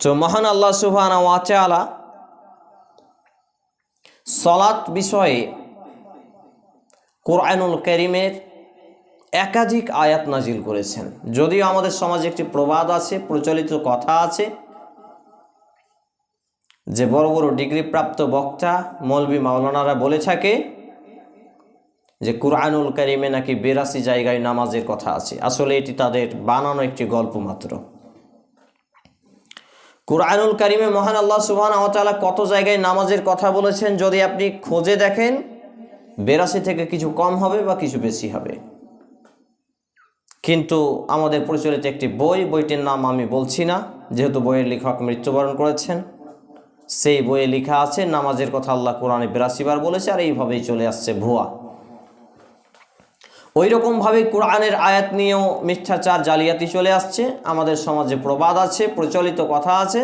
তো মহান আল্লাহ সুবহান ওয়াচালা সলাৎ বিষয়ে কোরআনুল করিমের একাধিক আয়াত নাজিল করেছেন। যদিও আমাদের সমাজে একটি প্রবাদ আছে, প্রচলিত কথা আছে, যে বড় বড় ডিগ্রিপ্রাপ্ত বক্তা মৌলবী মাওলানারা বলে থাকে যে কোরআনুল করিমে নাকি বেরাসি জায়গায় নামাজের কথা আছে। আসলে এটি তাদের বানানো একটি গল্প মাত্র। কুরআনুল করিমে মহান আল্লাহ সুবহান তাআলা কত জায়গায় নামাজের কথা বলেছেন যদি আপনি খোঁজে দেখেন বেরাসি থেকে কিছু কম হবে বা কিছু বেশি হবে। কিন্তু আমাদের পরিচালিত একটি বই, বইটির নাম আমি বলছি না, যেহেতু বইয়ের লেখক মৃত্যুবরণ করেছেন, সেই বইয়ে লেখা আছে, নামাজের কথা আল্লাহ কোরআনে বিরাশি বার বলেছে, আর এইভাবেই চলে আসছে ভুয়া। ওই রকমভাবে কোরআনের আয়াত নিয়েও মিথ্যাচার, জালিয়াতি চলে আসছে। আমাদের সমাজে প্রবাদ আছে, প্রচলিত কথা আছে।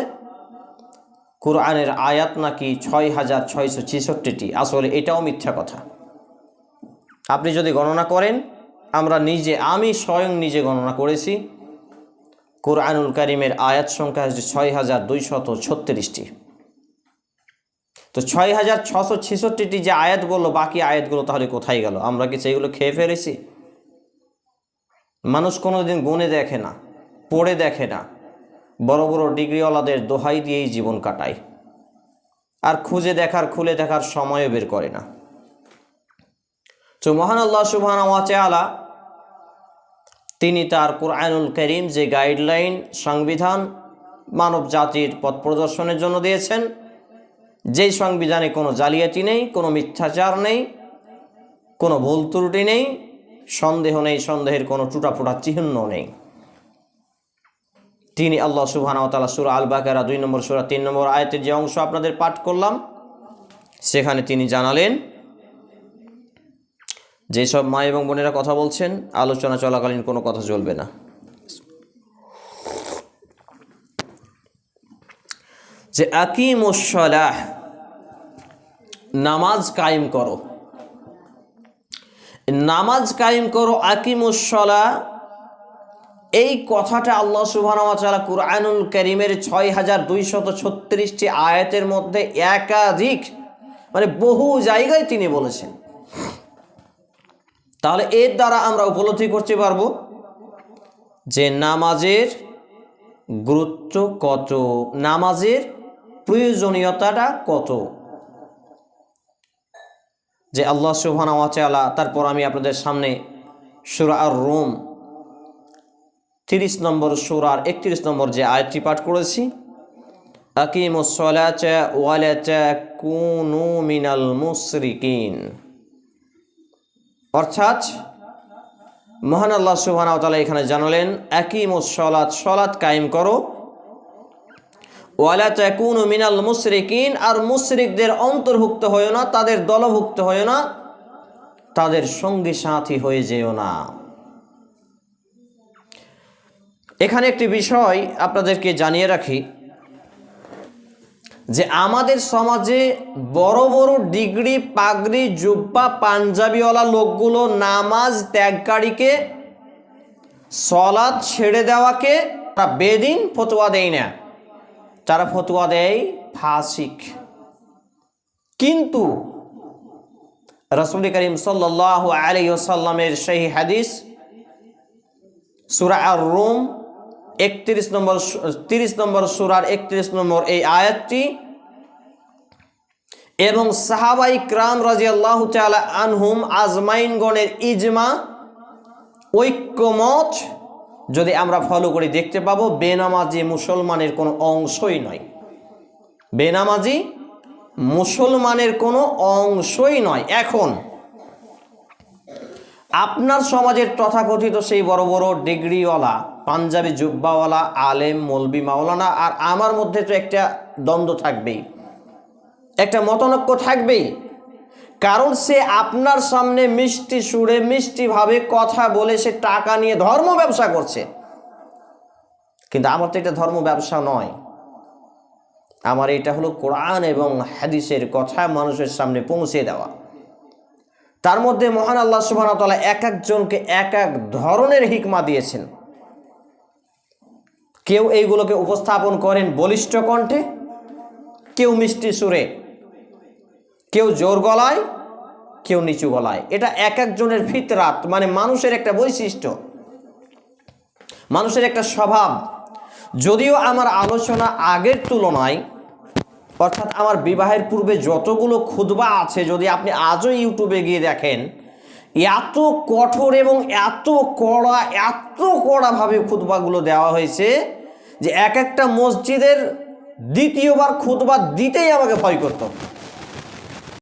কোরআনের আয়াত নাকি ছয় হাজার ছয়শো ছেষট্টিটি। আসলে এটাও মিথ্যা কথা। আপনি যদি গণনা করেন, আমরা নিজে, আমি স্বয়ং নিজে গণনা করেছি, কোরআনুল করিমের আয়াত সংখ্যা হচ্ছে ছয় হাজার দুইশত ছত্রিশটি। তো ছয় হাজার ছশো ছেষট্টিটি যে আয়াত বলল, বাকি আয়াতগুলো তাহলে কোথায় গেল? আমরা কি সেইগুলো খেয়ে ফেলেছি? মানুষ কোনোদিন গুনে দেখে না, পড়ে দেখে না। বড় বড় ডিগ্রিওয়ালাদের দোহাই দিয়েই জীবন কাটায়। আর খুঁজে দেখার, খুলে দেখার সময়ও বের করে না। তো মহান আল্লাহ সুবহান আলা তিনি তার কোরআনুল করিম যে গাইডলাইন, সংবিধান মানব জাতির পথ প্রদর্শনের জন্য দিয়েছেন যেই সংবিধানে কোনো জালিয়াতি নেই, কোনো মিথ্যাচার নেই, কোনো ভুল ত্রুটি নেই, সন্দেহ নেই, সন্দেহের কোনো টুটাফুটা চিহ্ন নেই। তিনি আল্লাহ সুবহান তালা সুরা আল বাকারা দুই নম্বর, সুরা তিন নম্বর আয়তের যে অংশ আপনাদের পাঠ করলাম, সেখানে তিনি জানালেন, যেসব মা এবং বোনেরা কথা বলছেন, আলোচনা চলাকালীন কোনো কথা চলবে না। যে আকিম সলাহ নামাজ কায়েম করো। নামাজ কায়েম করো আকিম সলাহ এই কথাটা আল্লাহ সুবহান কুরআনুল করিমের ছয় হাজার দুইশত ছত্রিশটি আয়াতের মধ্যে একাধিক মানে বহু জায়গায় তিনি বলেছেন। তাহলে এর দ্বারা আমরা উপলব্ধি করতে পারব যে নামাজের গুরুত্ব কত, নামাজের প্রয়োজনীয়তাটা কত? যে আল্লাহ সুবহান ওয়াচালা তারপর আমি আপনাদের সামনে সুরা আর রোম তিরিশ নম্বর সুরার একত্রিশ নম্বর যে আয়াতটি পাঠ করেছি আকিম কুনু মিনাল মুসরিকিন অর্থাৎ মহান আল্লাহ সুবহান তালা এখানে জানালেন আকিম সলাৎ সলাৎ কায়েম করো। ওয়ালা তাকুন মিনাল মুশরিকিন, আর মুশরিকদের অন্তর্ভুক্ত হয়েও না, তাদের দলভুক্ত হয়েও না, তাদের সঙ্গী সাথী হয়ে যেও না। এখানে একটি বিষয় আপনাদেরকে জানিয়ে রাখি, যে আমাদের সমাজে বড় বড় ডিগ্রি, পাগড়ি, জুব্বা, পাঞ্জাবিওয়ালা লোকগুলো নামাজ ত্যাগকারীকে সলাদ ছেড়ে দেওয়াকে বেদিন ফতোয়া দেয় না। তারা ফতুয়া দেয়, ফাসিক। কিন্তু রসুল করিম সাল্লাহ আলাইসাল্লামের সেই হাদিস, সুরা আর রুম একত্রিশ নম্বর তিরিশ নম্বর সুরার একত্রিশ নম্বর এই আয়াতটি, এবং সাহাবাই ক্রাম রাজি আল্লাহ আনহুম আজমাইনগণের ইজমা, ঐক্যমত যদি আমরা ফলো করি দেখতে পাবো, বেনামাজি মুসলমানের কোনো অংশই নয়। বেনামাজি মুসলমানের কোনো অংশই নয়। এখন, আপনার সমাজের তথাকথিত সেই বড় বড় ডিগ্রিওয়ালা, পাঞ্জাবি জুব্বাওয়ালা, আলেম, মলবি মাওলানা, আর আমার মধ্যে তো একটা দ্বন্দ্ব থাকবেই। একটা মতনৈক্য থাকবেই। কারণ সে আপনার সামনে মিষ্টি সুরে মিষ্টিভাবে কথা বলে সে টাকা নিয়ে ধর্ম ব্যবসা করছে। কিন্তু আমার তো এটা ধর্ম ব্যবসা নয়। আমার এটা হলো কোরআন এবং হাদিসের কথা মানুষের সামনে পৌঁছে দেওয়া। তার মধ্যে মহান আল্লাহ সুবাহতাল্লাহ এক একজনকে এক এক ধরনের হিকমা দিয়েছেন। কেউ এইগুলোকে উপস্থাপন করেন বলিষ্ঠ কণ্ঠে, কেউ মিষ্টি সুরে। কেউ জোর গলায়, কেউ নিচু গলায়। এটা এক একজনের ফিতরাত মানে মানুষের একটা বৈশিষ্ট্য। মানুষের একটা স্বভাব। যদিও আমার আলোচনা আগের তুলনায়, অর্থাৎ আমার বিবাহের পূর্বে যতগুলো খুদবা আছে, যদি আপনি আজও ইউটিউবে গিয়ে দেখেন, এত কঠোর এবং এত কড়া, এত কড়াভাবে খুতবাগুলো দেওয়া হয়েছে যে এক একটা মসজিদের দ্বিতীয়বার খুতবা দিতেই আমাকে ভয় করতো।